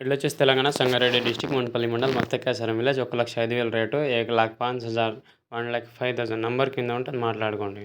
ఇల్లు వచ్చేసి Telangana Sangareddy district Munpalli mandal మత్తకాసరం village ఒక లక్ష ఐదు వేల రేటు ఏక లాక్ పాంచ్ హజార్ one lakh five thousand number కింద ఉంటుంది. మాట్లాడుకోండి.